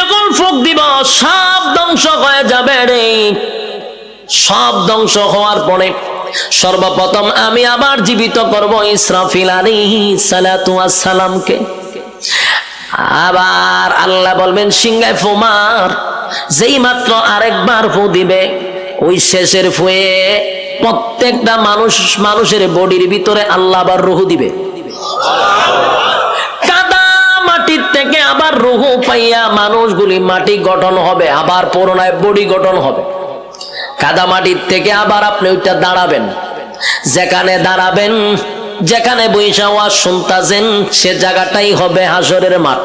যখন ফুক দিব সব ধ্বংস হয়ে যাবে রে। সব ধ্বংস হওয়ার পরে সর্বপ্রথম আমি আবার জীবিত করব ইসরাফিল ওয়াস সালামকে। আবার আল্লাহ বলবেন, সিংহায় ফুমার যেই মাত্র আরেকবার ফু দিবে, ওই শেষের ফুয়ে প্রত্যেকটা মানুষ, মানুষের বডির ভিতরে আল্লাহ আবার রুহু দিবে। থেকে আবার রুহু পাইয়া মানুষগুলি মাটি গঠন হবে, আবার পুরোনায় বডি গঠন হবে। কাদা মাটির থেকে আবার আপনি ওইটা দাঁড়াবেন। যেখানে দাঁড়াবেন, যেখানে বৈশা ওয়াজ শুনতাছেন, সে জায়গাটাই হবে হাসরের মাঠ।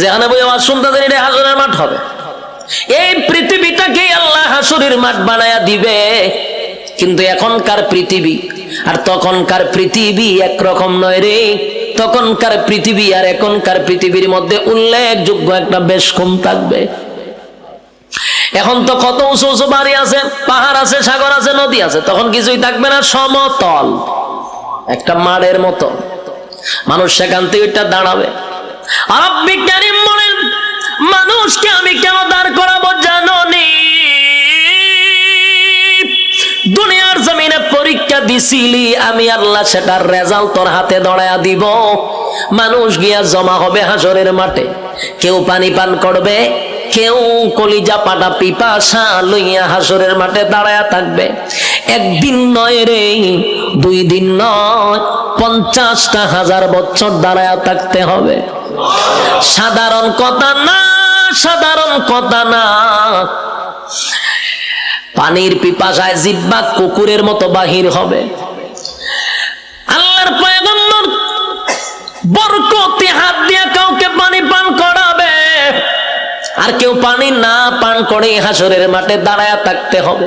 যেখানে বই আওয়াজ শুনতাছেন এটা হাসরের মাঠ হবে। এই পৃথিবীটাকে আল্লাহ হাসরের মাঠ বানায়া দিবে। কিন্তু এখনকার পৃথিবী, আর তখনকার পৃথিবী একরকম নয় রে। তখনকার পৃথিবী আর এখনকার পৃথিবীর মধ্যে উল্লেখযোগ্য একটা বেশ কম থাকবে। এখন তো কত উঁচু উঁচু বাড়ি আছে, পাহাড় আছে, সাগর আছে, নদী আছে, তখন কিছুই থাকবে না, সমতল। একটা মাড়ের মতো। মানুষ সেখান থেকে ওইটা দাঁড়াবে। আর বিজ্ঞানী বলেন, মানুষকে আমি কেন দাঁড় করাবো জানো দুনিয়ার জমিনে পরীক্ষা দিছিলি, আমি আল্লাহ সেটার রেজাল্ট তোর হাতে দড়ায়া দিব। মানুষ গিয়া জমা হবে হাসরের মাঠে। কেউ পানি পান করবে, কেউ কলিজা পাটা পিপাসা লইয়া হাসরের মাঠে দাঁড়ায়া থাকবে। একদিন নয় রে, দুই দিন নয়, পঞ্চাশটা হাজার বছর দাঁড়ায়া থাকতে হবে। সাধারণ কথা না, সাধারণ কথা না। পানির পিপাসায় জিব্বা কুকুরের মতো বাহির হবে। আল্লাহর পয়গম্বর বরকতে হাত দিয়ে কাউকে পানি পান করাবে। আর কেউ পানি না পান করে হাসরের মাঠে দাঁড়ায় থাকতে হবে।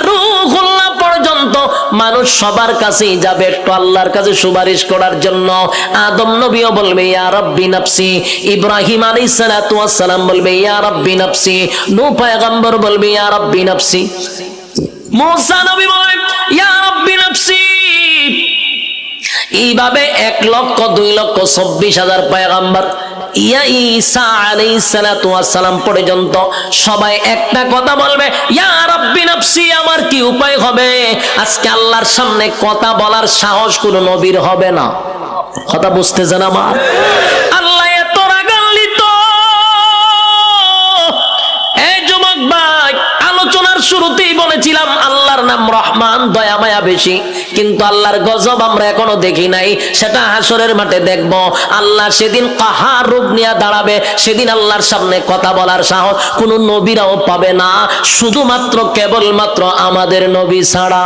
মানুষ সবার কাছেই যাবে, একটু আল্লাহর কাছে সুপারিশ করার জন্য। আদম নবীও বলবে, ইয়া রাব্বি নাফসি। ইব্রাহিম আলাইহিস সালাতু ওয়াস সালাম বলবে, ইয়া রাব্বি নাফসি। নূহ পয়গম্বর বলবে, ইয়া রাব্বি নাফসি। মুসা নবী বলবে, ইয়া রাব্বি নাফসি। এইভাবে এক লক্ষ, দুই লক্ষ, চব্বিশ হাজার পয়গাম্বার ইয়া ঈসা আলাইহিস সালাতু পর্যন্ত সবাই একটা কথা বলবে, ইয়া রাব্বি নাফসি, আমার কি উপায় হবে? আজকে আল্লাহর সামনে কথা বলার সাহস কোন নবীর হবে না। কথা বুঝতেছেন আমার? আল্লাহ এত রাগান্বিত। এই যুবক ভাই, আলোচনার শুরুতেই বলেছিলাম নাম রহমান দয়া মায়া বেশি। কিন্তু আল্লাহর গজব আমরা এখনও দেখি নাই। সেটা হাসরের মাঠে দেখব। আল্লাহ সেদিন কাহার রূপ নিয়ে দাঁড়াবে। সেদিন আল্লাহর সামনে কথা বলার সাহস কোনো নবীরাও পাবে না। শুধুমাত্র কেবলমাত্র আমাদের নবী ছাড়া।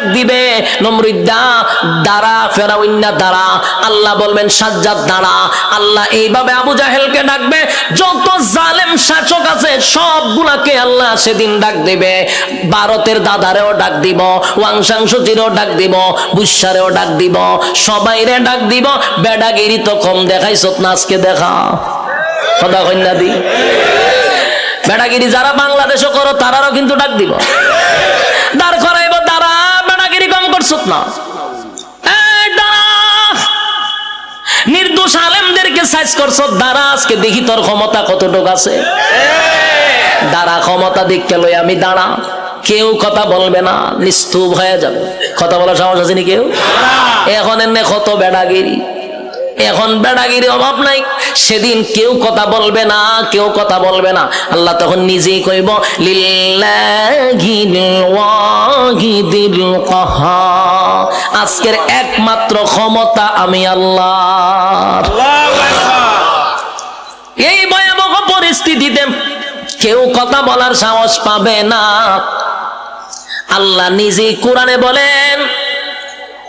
ডাক দিবে নমরুদ্দা, দাঁড়া, ফেরাউন্না, দাঁড়া। আল্লাহ বলবেন, সাজ্জাদ, দাঁড়া। আল্লাহ এইভাবে আবু জাহেলকে ডাকবে, যত জালেম শাসক আছে, সবগুলাকে আল্লাহ সেদিন ডাক দিবে। ভারতের দাদারেও ডাক দিব ওয়াংশাংশুচিরও ডাক দিব বুসারেও ডাক দিব। সবাইরে ডাক দিব, বেডাগিরি তো কম দেখাইছ না, আজকে দেখা। কথা কন্যা দি। বেডাগিরি যারা বাংলাদেশও করো, তারারও কিন্তু ডাক দিব। দাঁড় দাঁড়া করছ না। নির্দোষ আলেমদেরকে সাইজ করছ দাঁড়া আজকে দেখি তোর ক্ষমতা কতটুক আছে। দাঁড়া ক্ষমতা দিককে লই আমি দাঁড়া। কেউ কথা বলবে না নিস্তুপ হয়ে যাবে। কথা বলার সাহস আছে নি কেউ? এখন এনে কত বেড়াগিরি। এখন বেড়াগিরি অভাব নাই। সেদিন কেউ কথা বলবে না, কেউ কথা বলবে না। আল্লাহ তখন নিজেই কইব। আজকের একমাত্র ক্ষমতা আমি আল্লাহ এই ভয়াবহ পরিস্থিতিতে কেউ কথা বলার সাহস পাবে না। আল্লাহ নিজেই কোরআনে বলেন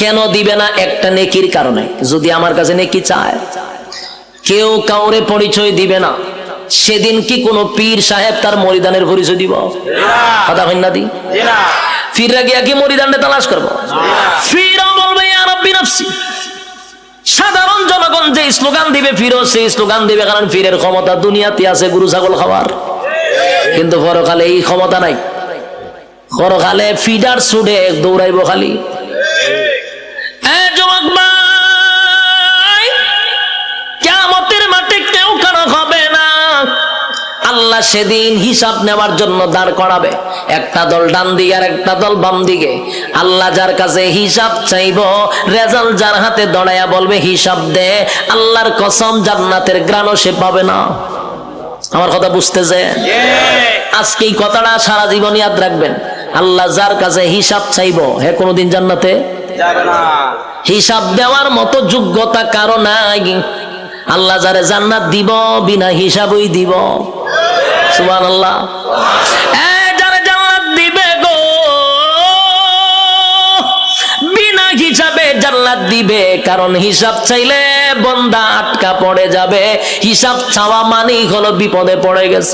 কেন দিবে না একটা নেকির কারণে? যদি আমার কাছে নেকি চায়। কেউ কাউরে পরিচয় দিবে না। সেদিন কি কোনো পীর সাহেব তার মরিদানের পরিচয় দিব? কথা হইন দি? ফিররা গিয়া কি মরিদানটা তালাশ করব? ফিরও বলবে সাধারণ জনগণ যে স্লোগান দিবে, ফিরো সেই স্লোগান দিবে, কারণ ফিরের ক্ষমতা দুনিয়াতে আছে গরু, ছাগল খাবার কিন্তু পরকালে এই ক্ষমতা নাই। পরকালে ফিডার সুডে দৌড়াইব খালি। যুবক ভাই, কিয়ামতের মাঠে কেউ কারও হবে না। আল্লাহ সেদিন হিসাব নেওয়ার জন্য দাঁড় করাবে। একটা দল ডান দিকে আর একটা দল বাম দিকে। আল্লাহ যার কাছে হিসাব চাইব রেজাল্ট যার হাতে দড়াইয়া বলবে হিসাব দে আল্লাহর কসম জান্নাতের গ্রাণও সে পাবে না। আমার কথা বুঝতেছে আজকে এই কথাটা সারা জীবন ইয়াদ রাখবেন। আল্লাহ যার কাছে হিসাব চাইব হে কোনোদিন জান্নাতে? হিসাব দেওয়ার মতো যোগ্যতা কারও নাই। আল্লাহ যারে জান্নাত দিব, বিনা হিসাবই দিব। সুবান আল্লাহ দিবে। কারণ হিসাব চাইলে বন্দা আটকা পড়ে যাবে। হিসাব চাওয়া মানেই হলো বিপদে পড়ে গেছ।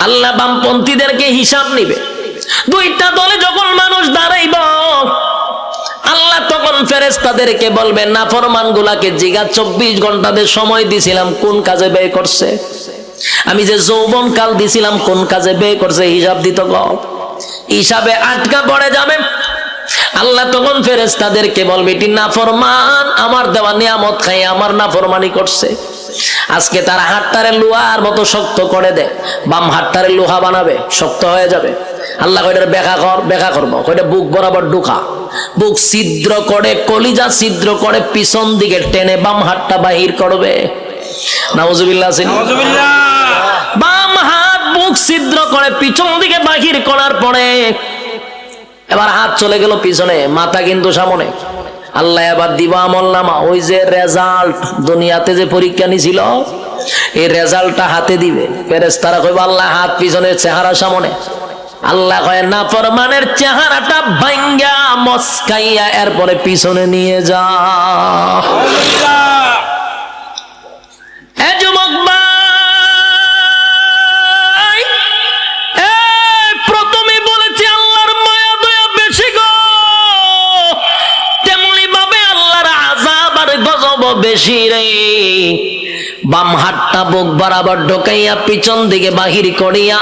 আল্লাহ বামপন্থীদেরকে হিসাব নিবে। দুইটা দলে যখন মানুষ দাঁড়াইব আল্লাহ তখন ফেরেস্তাদেরকে বলবে না ফরমান গুলাকে জিগা চব্বিশ ঘন্টাতে সময় দিছিলাম, কোন কাজে ব্যয় করছে? আমি যে যৌবন কাল দিছিলাম, কোন কাজে ব্যয় করছে? হিসাব দিত হিসাবে আটকা পড়ে যাবে। আল্লাহ তখন ফেরেস্তাদেরকে বলবে, এটি নাফরমান, আমার দেওয়া নিয়ামত খাই আমার না নাফরমানি করছে। আজকে তারা হাটটারে লোহার মতো শক্ত করে দেয়। বাম হাটটারে লোহা বানাবে শক্ত হয়ে যাবে। আল্লাহ কয়টার ব্যাখ্যা কর ব্যাখ্যা করব। কয়টা বুক বরাবর ঢুকা। বুক ছিদ্র করে কলিজা ছিদ্র করে পিছন দিকে টেনে বাম হাতটা বাহির করবে। নাউজুবিল্লাহ। বাম হাত বুক ছিদ্র করে পিছন দিকে বাহির করার পরে এবার হাত চলে গেল পিছনে মাথা কিন্তু সামনে। আল্লাহ আবার দিবা মল্লামা ওই যে রেজাল্ট দুনিয়াতে যে পরীক্ষা নিছিল, এই রেজাল্টটা হাতে দিবে। প্যারেস তারা কইব, আল্লাহ, হাত পিছনে চেহারা সামনে। আল্লাহ কয়, না, ফরমানের চেহারাটা ভাঙ্গা মস্কাইয়া, এরপরে পিছনে নিয়ে যা। বাম হাতটা বুক বরাবর ঢোকাইয়া, পিছন দিকে বাহির করিয়া,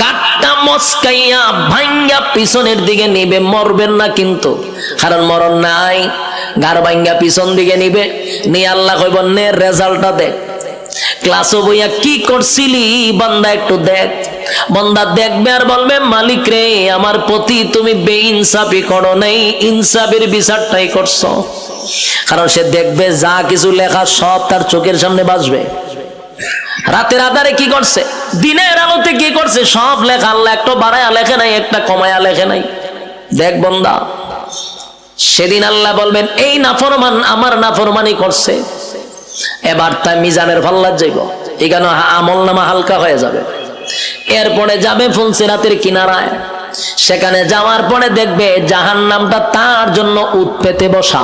গাটটা মস্কাইয়া, ভাঙ্গা পিছনের দিকে নিবে। মরবেন না কিন্তু, কারণ মরণ নাই। গার ভাঙ্গা পিছন দিকে নিবে। নিয়ে আল্লাহ কইব, নে, রেজাল্টটা দেখ ক্লাসও বইয়া কি করছিলি? বান্দা একটু দেখ। বন্দা দেখবে আর বলবে, মালিক রে, আমার প্রতি তুমি বেইনসাফি করো নাই। ইনসাফের বিচারটাই করছ। কারণ সে দেখবে, যা কিছু লেখা সব তার চোখের সামনে বাজবে। রাতের আধারে কি করছে? দিনের আলোতে কি করছে? সব লেখা, আল্লাহ একটা বাড়ায়া লেখে নাই, একটা কমায়া লেখে নাই। দেখ বন্দা, সেদিন আল্লাহ বলবেন, এই নাফরমান, আমার নাফরমানি করছে। এবার তাই মিজানের ফাল্লার যাইব। এখানে আমল নামা হালকা হয়ে যাবে। এরপরে যাবে ফুলসিরাতের কিনারায়। সেখানে যাওয়ার পরে দেখবে জাহান নামটা তার জন্য উৎ পেতে বসা।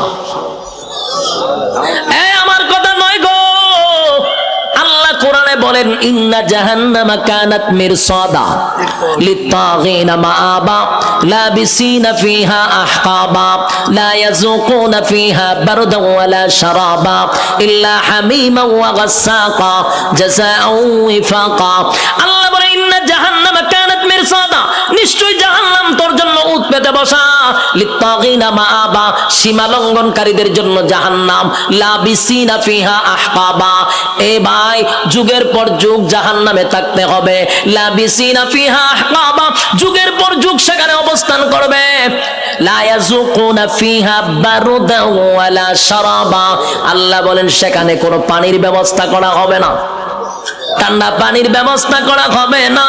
কোরআনে বলেন, ইন্না জাহান্নামা কানাত মিরসাদা লিত্তাগিনা মাআবা, লাবিসিনা ফিহা আহকাবা, লা ইয়াযুকুনা ফিহা বারদান ওয়ালা শারাবা, ইল্লা হামিমা ওয়া গাসসাকা জাযাআও ওয়াফাকা আল্লাহ বলে ইন্না জাহান্নামা কানাত মিরসাদা নিশ্চয় জাহান্নাম তোর জন্য উৎপেতে বসা। লিত্তাগিনা সীমা লঙ্ঘনকারীদের জন্য জাহান্নাম, লাবিসিনা ফিহা আহকাবা এ ভাই, যুগের পর যুগ জাহান্নামে থাকতে হবে। লাবিসিনা ফিহা আহকাবা যুগের পর যুগ সেখানে অবস্থান করবে। লা ফিহা বারদা ওয়ালা শারাবা। আল্লাহ বলেন, সেখানে কোনো পানির ব্যবস্থা করা হবে না। ঠান্ডা পানির ব্যবস্থা করা হবে না।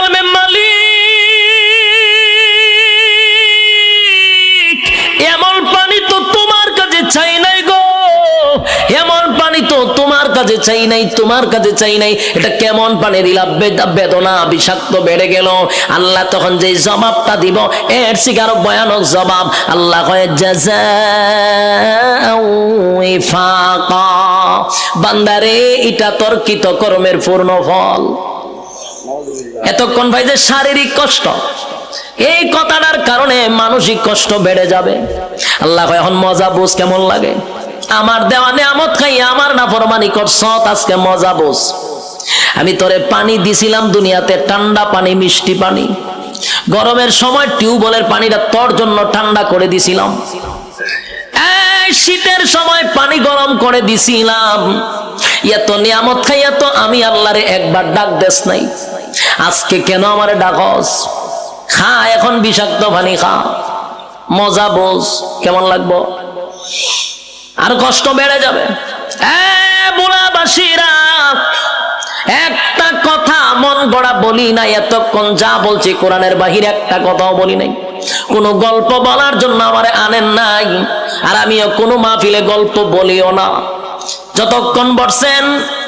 চাই নাই, তোমার কাছে চাই নাই। এটা কেমন পানি দিলা বেদ- বেদনা, বিষাক্ত বেড়ে গেল। আল্লাহ তখন যে জবাবটা দিব, এর শিকার ভয়ানক জবাব। আল্লাহ বান্দারে, এটা তোর কৃত কর্মের পূর্ণ ফল। এতক্ষণ ভাই যে শারীরিক কষ্ট, এই কথাটার কারণে মানসিক কষ্ট বেড়ে যাবে। আল্লাহ এখন মজা বুঝ কেমন লাগে? আমার দেওয়া নেয়ামত খাই আমার না ফরমানি করছ আজকে মজা বুঝ। আমি তোরে পানি দিছিলাম দুনিয়াতে, ঠান্ডা পানি, মিষ্টি পানি। গরমের সময় টিউবওয়েলের পানিটা তোর জন্য ঠান্ডা করে দিছিলাম। শীতের সময় পানি গরম করে দিছিলাম। এত নিয়ামত খাইয়া তো আমি আল্লাহরে একবার ডাক দেস নাই। আজকে কেন আমারে ডাকস? খা, এখন বিষাক্ত পানি খা। মজা বোঝ। কেমন লাগবো? আর কষ্ট বেড়ে যাবে। একটা কথা মন গড়া বলি নাই, এতক্ষণ যা বলছি কোরআনের বাহিরে একটা কথাও বলি নাই। কোনো গল্প বলার জন্য আমার আনেন নাই, আর আমিও কোনো মাহফিলে গল্প বলিও না। যতক্ষণ বসছেন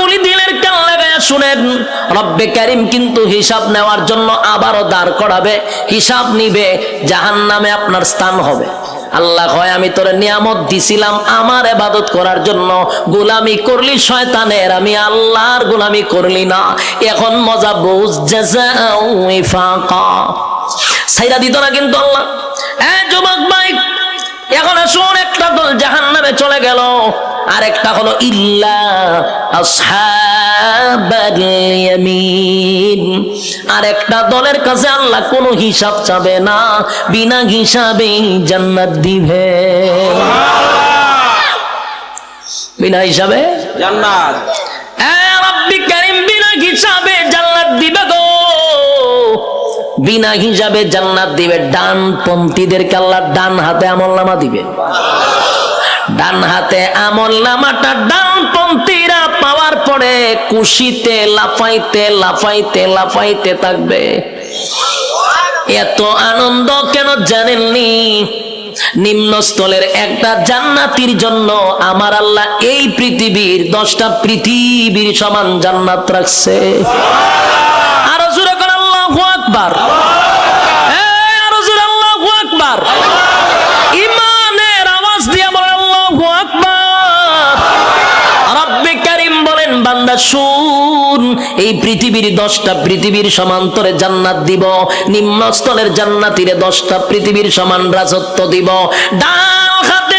কথাগুলি দিলের কেন শুনেন। রব্বে কারিম কিন্তু হিসাব নেওয়ার জন্য আবারও দাঁড় করাবে, হিসাব নিবে জাহান নামে আপনার স্থান হবে। আল্লাহ হয় আমি তোরে নিয়ামত দিছিলাম আমার এবাদত করার জন্য। গোলামি করলি শয়তানের, আমি আল্লাহর গোলামি করলি না। এখন মজা বুঝ সাইরা দিত না কিন্তু আল্লাহ। হ্যাঁ যুবক ভাই এখন আসুন একটা দল জাহান নামে চলে গেল। আর একটা হলো ইল্লা আর একটা দলের কাছে আল্লাহ কোনো হিসাব চাবে না বিনা হিসাবে জান্নাত দিবে। বিনা হিসাবে? জান্নাত। বিনা হিসাবে জান্নাত দিবে। ডান পন্থীদেরকে আল্লাহ ডান হাতে আমল নামা দিবে। ডান হাতে আমল নামাটা ডান পন্থীরা পাওয়ার পরে কুশিতে লাফাইতে লাফাইতে লাফাইতে থাকবে। এত আনন্দ কেন জানেননি? নিম্নস্থলের একটা জান্নাতির জন্য আমার আল্লাহ এই পৃথিবীর দশটা পৃথিবীর সমান জান্নাত রাখছে। আরও আকবার। শুন, এই পৃথিবীর দশটা পৃথিবীর সমান্তরে জান্নাত দিব, নিম্নস্থলের জান্নাতিরে দশটা পৃথিবীর সমান রাজত্ব দিব। ডান হাতে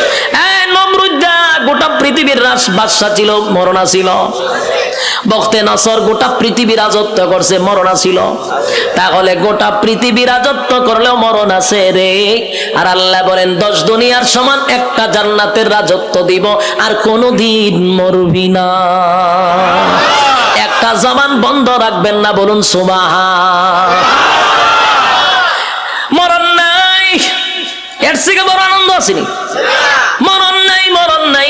গোটা পৃথিবীর রাজ বাদশাহ ছিল মরণা ছিল। বক্তে নাসর গোটা পৃথিবী রাজত্ব করছে মরণ ছিল। তাহলে গোটা পৃথিবী রাজত্ব করলেও মরণ আছে রে। আর আল্লাহ বলেন, দশ দুনিয়ার সমান একটা জান্নাতের রাজত্ব দিব, আর কোনোদিন মরবি না। একটা জবান বন্ধ রাখবেন না, বলুন সুবাহা মরণ নাই। এর থেকে বড় আনন্দ আসেনি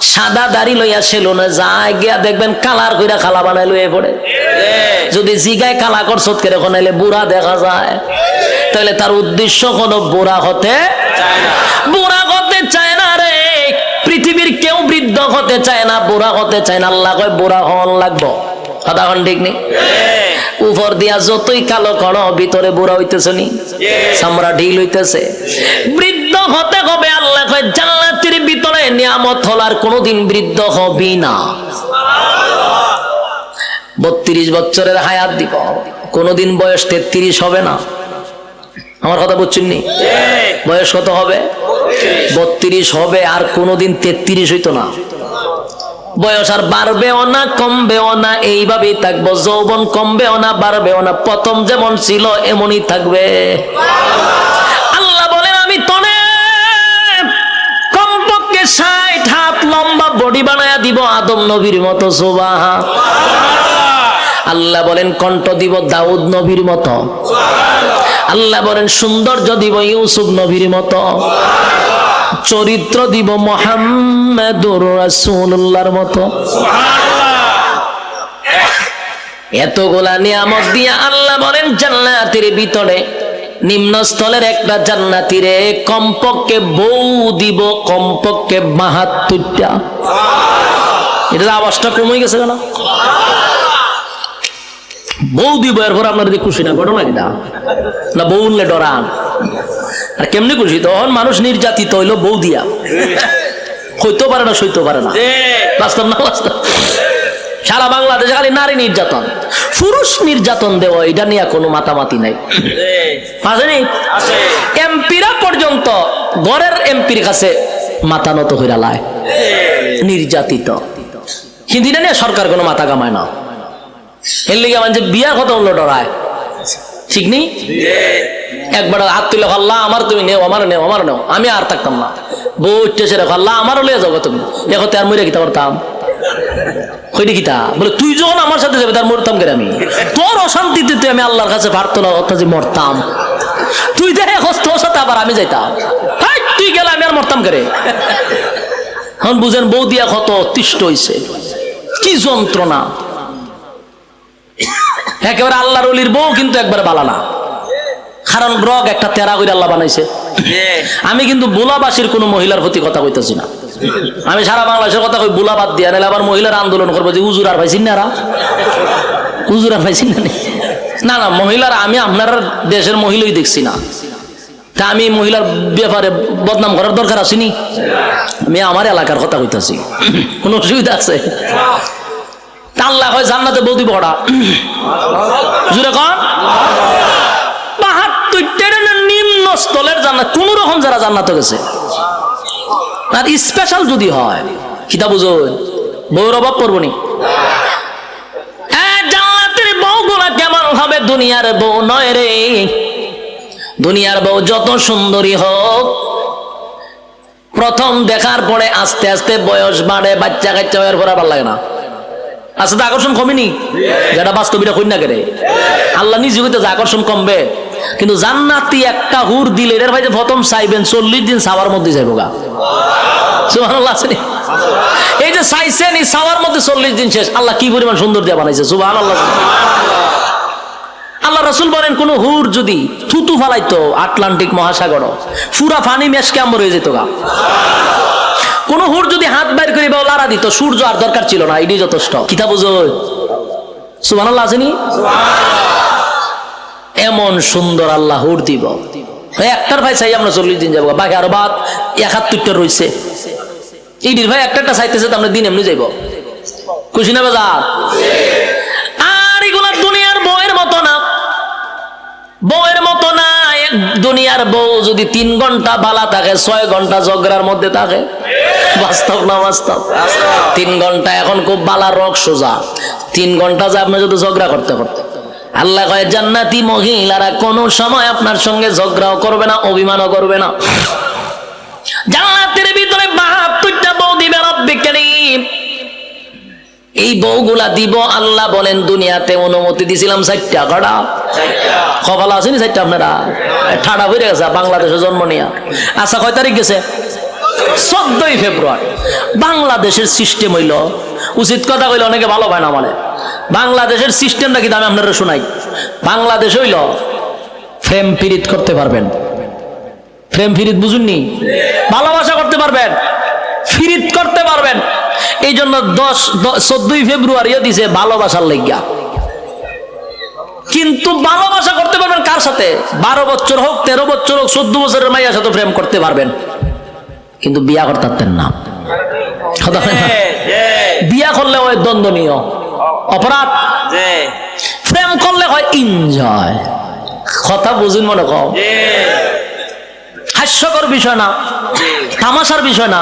সাদা দাড়ি লইয়া সেলুনে যায় গিয়া দেখবেন কালার কইরা খালা বানাই লইয়া পড়ে। যদি জিগায় কালা করছত করে কোনাইলে বুড়া দেখা যায়। তাহলে তার উদ্দেশ্য কোনো বুড়া হতে বুড়া হতে চায় না রে। পৃথিবীর কেউ বৃদ্ধ হতে চায় না, বুড়া হতে চায় না। আল্লাহ কয়, বুড়া হন লাগবো। কথা কন ঠিক নেই? উপর দিয়া যতই কালো করো, ভিতরে বুড়া হইতেছে নি। চামড়া ঢিল হইতেছে। বৃদ্ধ হতে হবে, আল্লাহ কয়, জান্নাতের নিয়ামত হলার কোনোদিন বৃদ্ধ হবি না। বত্রিশ বছরের হায়াত দিব। কোনোদিন বয়স তেত্রিশ হবে না। আমার কথা বুঝছেন নি? বয়স কত হবে? বত্রিশ হবে, আর কোনোদিন তেত্রিশ হইতো না। বয়স আর বাড়বেও না, কমবেও না, এইভাবেই থাকব। যৌবন কমবেও না, বাড়বেও না। প্রথম যেমন ছিল, এমনই থাকবে। আল্লাহ বলেন, আমি তনে কমপক্ষে ষাট হাত লম্বা বডি বানায়া দিব আদম নবীর মতো সোবাহা আল্লাহ বলেন, কণ্ঠ দিব দাউদ নবীর মতো। আল্লাহ বলেন, সৌন্দর্য দিব ইউসুফ নবীর মতো। চরিত্র দিব মোহাম্মদুর রাসূলুল্লাহর মতো। এতগুলা নিয়ামত দিয়া আল্লাহ বলেন, জান্নাতের ভিতরে নিম্নস্থলের একটা জান্নাতিরে কমপক্ষে বউ দিব কমপক্ষে বাহাত্তরটা। এটার আওয়াজটা কমে গেছে কেন? বউ দিব এরপর আপনার যদি খুশি না ঘটনা কিনা না বউ উনলে ডরান। আর কেমনি খুশি? তখন মানুষ নির্যাতিত হইল বউ দিয়া। হইতে পারে না সইতে পারে না। বাস্তব না বাস্তব? সারা বাংলাদেশে খালি নারী নির্যাতন। পুরুষ নির্যাতন দেওয়া এটা নিয়ে কোনো মাতামাতি নাই। আসেনি এমপিরা পর্যন্ত গড়ের এমপির কাছে মাথা নত হইরা লায়। নির্যাতিত। কিন্তু এটা নিয়ে সরকার কোনো মাথা কামায় না। এর লিগে মানে বিয়ার কথা হলো ডরায়। ঠিক নেই? একবার হাত তুলে আল্লাহ আমার তুমি নেও আমার নেও আমার নেও। আমি আর থাকতাম না। বউ উঠতেছে রেখো আল্লাহ আমারও লিয়ে যাব তুমি। দেখো আর মরে কিতা করতাম? কইটি কিতা বলে তুই যখন আমার সাথে যাবে তার মরতাম কেন আমি? তোর অশান্তিতে তুই আমি আল্লাহর কাছে ভারতলা অর্থাৎ যে মরতাম। তুই দেখে তোর সাথে আবার আমি যাইতাম। হাই, তুই গেলে আমি আর মরতাম করে? এখন বুঝেন বউ দিয়া কত অতিষ্ঠ হইছে। কি যন্ত্রণা। একেবারে আল্লাহর অলির বউ কিন্তু একবার বালা না। কারণ রগ একটা তেরা করে আল্লাহ বানাইছে। আমি কিন্তু বুলাবাসীর কোনো মহিলার প্রতি কথা কইতেছি না। আমি সারা বাংলাদেশের কথা কই বুলাবাদ দিয়া, নাহলে আবার মহিলার আন্দোলন করব যে উজুর আর পাইছেন না উজুর আর পাইছেন না? না না, মহিলারা, আমি আপনার দেশের মহিলাই দেখছি না। তা আমি মহিলার ব্যাপারে বদনাম করার দরকার আসেনি আমি আমার এলাকার কথা কইতাছি। কোনো অসুবিধা আছে? জান্নাতে বৌদি বড়া জুড়ে কোন রকম যারা জান্নাতে গেছে। আর স্পেশাল যদি হয় কিতা বুঝো? বউর অভাব পড়ব নি। হ্যাঁ, জান্নাতের বউগুলা কেমন হবে দুনিয়ার বউ নয় রে? দুনিয়ার বউ যত সুন্দরী হোক প্রথম দেখার পরে আস্তে আস্তে বয়স বাড়ে বাচ্চা কাচ্চা হওয়ার পর ভালো লাগে না। আচ্ছা আকর্ষণ কমেনি? যেটা বাস্তবিটা না কেরে আল্লাহ নিজে হইতে আকর্ষণ কমবে। কিন্তু জান্নাতি একটা হুর দিলে এর ভাই প্রথম চাইবেন, চল্লিশ দিন সাওয়ার মধ্যে যাইব গা? এই যে চাইছেন, এই সাওয়ার মধ্যে চল্লিশ দিন শেষ। আল্লাহ কি পরিমাণ সুন্দর দিয়ে বানাইছে, সুবহানাল্লাহ। আল্লাহ রসুল বলেন, কোন হুর যদি থুতু ফালাইতো আটলান্টিক মহাসাগর পুরা ফানি মেশকে আম্বর হয়ে যেত গা। কোন হুর যদি হাত বাইর করে বা লারা দিত, সূর্য আর দরকার ছিল না এটি যথেষ্ট। কিতা বুঝো সুবহানাল্লাহ আসেনি এমন সুন্দর আল্লাহ হুর দিব। একটার ভাই চাই আমরা চল্লিশ দিন যাব। বাকি আরও বাদ, একাত্তরটা রয়েছে ইডির ভাই একটা একটা চাইতেছে আমরা দিন এমনি যাইব। খুশি না বাজার? আর এগুলা দুনিয়ার বউয়ের মতো না। বউয়ের মতো না, এক দুনিয়ার বউ যদি তিন ঘণ্টা বালা থাকে, ছয় ঘণ্টা ঝগড়ার মধ্যে থাকে। বাস্তব না বাস্তব? তিন ঘণ্টা এখন খুব বালা রক সোজা। তিন ঘণ্টা যে আপনি যদি ঝগড়া করতে করতে আল্লাহ কয় জান্নাতি মহিলারা কোনো সময় আপনার সঙ্গে ঝগড়াও করবে না অভিমানও করবে না। জান্নাতের ভিতরে বাহাত্তরটা বউ দিবে রব্বে করিম। এই বউগুলা দিব আল্লাহ বলেন দুনিয়াতে অনুমতি দিছিলাম চারটা কটা? কপাল আসেনি চারটা আপনারা? ঠাডা হয়ে গেছে বাংলাদেশে জন্ম নিয়া। আচ্ছা কয় তারিখ গেছে? চোদ্দই ফেব্রুয়ারি। বাংলাদেশের সিস্টেম হইল উচিত কথা কইলে অনেকে ভালো পায় না মানে বাংলাদেশের সিস্টেমটা কি আমি আপনারা শোনাই? বাংলাদেশ হইল ফ্রেম পিরিত করতে পারবেন। প্রেম ফিরিত বুঝুননি? ভালোবাসা করতে পারবেন। ফিরিত করতে পারবেন। এই জন্য দশ চোদ্দই ফেব্রুয়ারিও দিছে ভালোবাসার লেগিয়া। কিন্তু ভালোবাসা করতে পারবেন কার সাথে? বারো বছর হোক তেরো বছর হোক চোদ্দ বছরের মাইয়ার সাথে প্রেম করতে পারবেন। কিন্তু বিয়া করতে না? বিয়া করলে হয় দ্বন্দ্বনীয়। অপরাধ? প্রেম করলে হয় এনজয় কথা বুঝুন মনে কম হাস্যকর বিষয় না তামাশার বিষয় না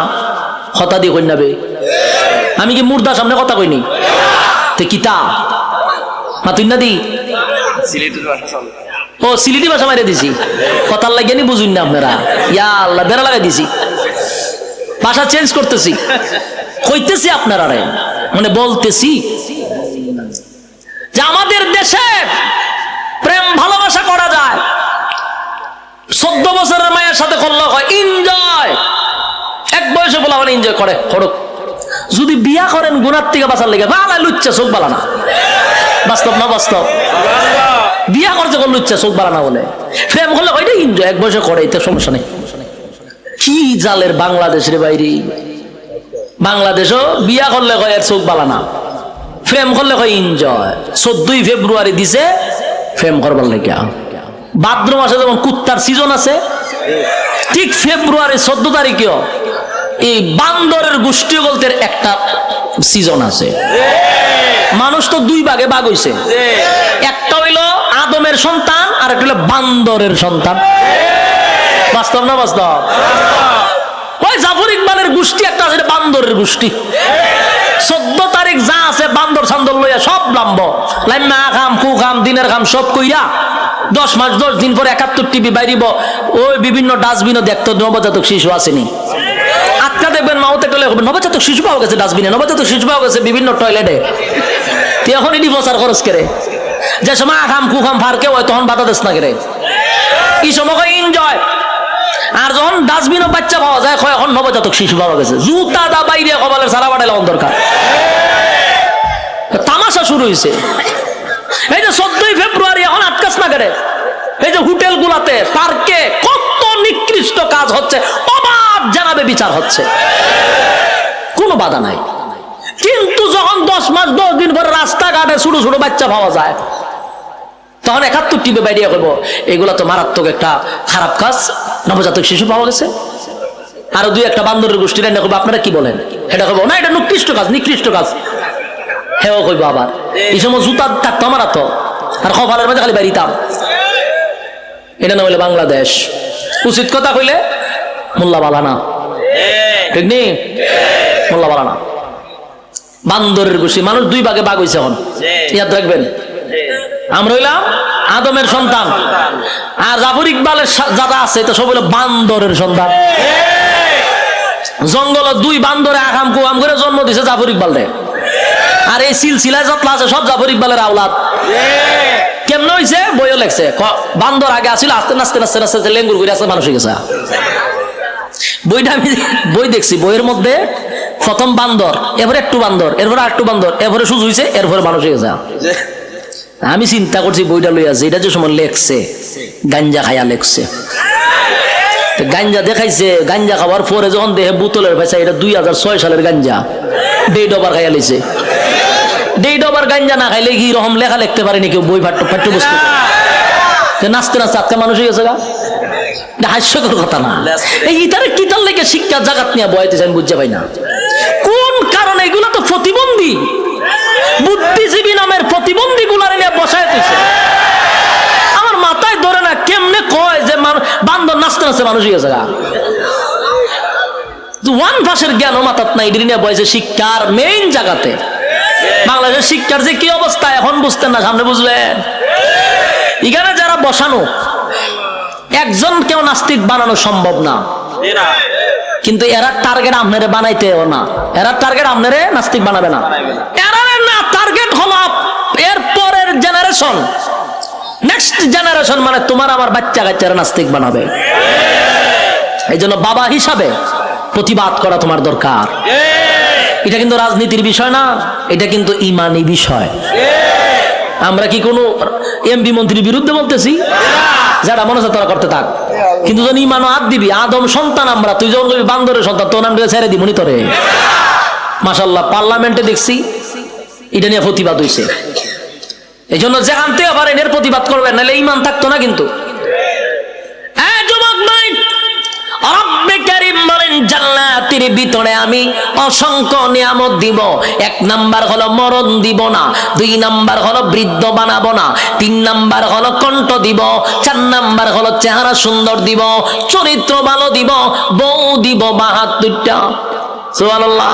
কথা দিয়ে কইনাবে আমি কি মুর্দার সামনে কথা কইনি? তে কিতা? মা তুই না দি? ও সিলিটি ভাষা মারে দিছি। কথার লাগিয়ে নি বুঝুন না আপনারা। ইয়া আল্লাহ বেড়া লাগাই দিছি। ভাষা চেঞ্জ করতেছি। কইতেছি আপনারা রে মানে বলতেছি। যে আমাদের দেশে প্রেম ভালোবাসা করা যায়। চোদ্দ বছরের মায়ের সাথে করলে হয় এনজয় এক বয়সে বলা মানে এনজয় করে, করুক। যদি বিয়া করেন গুণার থেকে বাঁচার লেগে, বালা লুচ্ছা চোখ বালা না। বাস্তব না বাস্তব? বিয়া করছে কোন লুচ্ছা চোখ বালা না বলে। প্রেম করলে ওইটা এনজয় এক বয়সে করে, এতে সমস্যা নেই। কি জালের বাংলাদেশের বাইরে? বাংলাদেশও বিয়া করলে কয় এর চোখ বালা না। প্রেম করলে কয় এনজয় চোদ্দই ফেব্রুয়ারি দিছে প্রেম করবার লেগে। ভাদ্র মাসে যেমন কুত্তার সিজন আছে, ঠিক ফেব্রুয়ারি চোদ্দ তারিখেও এই বান্দরের গোষ্ঠী গল্পের একটা সিজন আছে। মানুষ তো দুই ভাগে ভাগ হইছে। একটা হইল আদমের সন্তান, আর একটা হইল বান্দরের সন্তান। বাস্তব না বাস্তব? ওই জাফর ইকবালের গোষ্ঠী একটা আছে বান্দরের গোষ্ঠী। চোদ্দ তারিখ যা আছে বান্দর সান্দর লইয়া সব লাম্ব। লাইমা খাম, কু খাম, দিনের খাম, সব কইরা দশ মাস, দশ দিন পরে একাত্তর টিভি বাইরিব। ওই বিভিন্ন ডাস্টবিনও দেখতো, নবজাতক শিশু আসেনি। আটকা দেখবেন মাউতে টলে হবে, নবজাতক শিশু পাওয়া গেছে ডাস্টবিনে, নবজাতক শিশু পাওয়া গেছে বিভিন্ন টয়লেটে। তুই এখন এটি প্রচার খরচ করে? যে সময় আখাম কুখাম ফারকে হয়, তখন বাধা দেশ না করে? এই সময় এনজয় আর যখন ডাস্টবিনও বাচ্চা পাওয়া যায়, কয়, এখন নবজাতক শিশু পাওয়া গেছে। জুতা দা বাইরে কপালের সারা বাড়াইলে দরকার তামাশা শুরু হয়েছে এই যে চোদ্দই ফেব্রুয়ারি এখন আটকাস না করে এই যে হোটেল গুলাতে পার্কে কত নিকৃষ্ট কাজ হচ্ছে অবাধ জানাবে বিচার হচ্ছে। কোনো বাধা নাই। কিন্তু যখন দশ মাস, দশ দিন পরে রাস্তাঘাটে ছোট ছোট বাচ্চা পাওয়া যায় তখন একাত্তর টিপে বাইরিয়া করব এগুলা তো মারাত্মক একটা খারাপ কাজ। নবজাতক শিশু পাওয়া গেছে। আরও দুই একটা বান্দরের গোষ্ঠী রান্না করব আপনারা কি বলেন? এটা করব। না এটা নিকৃষ্ট কাজ নিকৃষ্ট কাজ। হেও কইবো আবার। এই সময় জুতা থাকতো আমার তো আর কপালের মধ্যে খালি বাড়িতাম এটা না হইলে বাংলাদেশ। উচিত কথা কইলে মোল্লা বালানা। ঠিক নেই মোল্লা বালানা। বান্দরের গোষ্ঠী মানুষ দুই ভাগে বাঘ হয়েছে এখন। ইয়াদ রাখবেন। আমরা হইলাম আদমের সন্তান। আর জাফর ইকবালের যারা আছে তো সব হইল বান্দরের সন্তান। জঙ্গল দুই বান্দরে আকাম কুয়াম করে জন্ম দিছে জাফর ইকবাল রে আর এই সিলসিলায় যত আছে, সব জাফর ইকবালের আওলাদ। কেমন হয়েছে বইও লেখছে। বান্দর আগে আসছিল আস্তে আস্তে আস্তে নাস্তে লেঙ্গুর করে আসতে মানুষ হয়ে গেছে। বইটা আমি বই দেখছি, বইয়ের মধ্যে প্রথম বান্দর, এরপরে একটু বান্দর, এরপরে একটু বান্দর, এরপরে সুজ হয়েছে এরপরে মানুষ হয়ে গেছে। আমি চিন্তা করছি বইটা লইয়া যে, এটা যে সময় লেখছে, গাঞ্জা খাইয়া লেখছে। গাঞ্জা দেখাইছে, গাঞ্জা খাওয়ার পরে যখন দেহে বোতলের পয়সা এটা দুই হাজার ছয় সালের গাঞ্জা ডেট ওভার খাইয়া লিছে। ডেট ওভার গাঞ্জা না খাইলে কি রকম লেখা লিখতে পারেনি কেউ, বই পাঠ্য পাঠ্যপুস্তক নাচতে নাচতে আজকে মানুষ হয়ে গেছে গা। হাস্যকর কথা না। এই ইতারে কিতার লেগে শিক্ষা জাগাত নিয়ে বয়াইতেছে আমি বুঝতে পাই না। কোন কারণে এগুলো তো প্রতিবন্ধী? বুদ্ধিজীবী নামের প্রতিবন্ধী গুলার নিয়ে বসাইতেছে আমার মাথায় ধরে না কেমনে কয় যে বান্দর নাচতে নাচতে মানুষ গেছে ওয়ান ভাষের জ্ঞান মাথাত নাই বয়সে শিক্ষার মেইন জায়গাতে বাংলাদেশের শিক্ষার যে কি অবস্থা এখন বুঝতেন না সামনে বুঝলেন? এখানে যারা বসানো একজন কেউ নাস্তিক বানানো সম্ভব না। কিন্তু এরা টার্গেট আপনারে বানাইতেও না। এরা টার্গেট আপনারে নাস্তিক বানাবে না। এরা টার্গেট হলো এর পরের জেনারেশন নেক্সট জেনারেশন মানে তোমার আমার বাচ্চা কাচ্চারা নাস্তিক বানাবে। এই জন্য বাবা হিসাবে প্রতিবাদ করা তোমার দরকার। এটা কিন্তু রাজনীতির বিষয় না, এটা কিন্তু ইমানি বিষয়। আমরা কি কোনো এমপি মন্ত্রীর বিরুদ্ধে বলতেছি? যারা মনে তারা করতে থাক। কিন্তু যখন ইমানও হাত দিবি, আদম সন্তান আমরা, তুই যখন বান্দরের সন্তান, তোর নামটা ছেড়ে দিবনি তোরে মাসাল্লাহ পার্লামেন্টে দেখছি এটা নিয়ে প্রতিবাদ হয়েছে এই জন্য যে আনতে পারেন এর প্রতিবাদ করবেন, নাহলে ইমান থাকতো না কিন্তু। আমি অসংখ্য নিয়ামত দিব। এক নাম্বার হলো মরণ দিব না, দুই নাম্বার হলো বৃদ্ধ বানাবো না, তিন নাম্বার হলো কণ্ঠ দিব, চার নাম্বার হলো চেহারা সুন্দর দিব, চরিত্র ভালো দিব, বউ দিব বাহাত্তরটা। সুবহানাল্লাহ।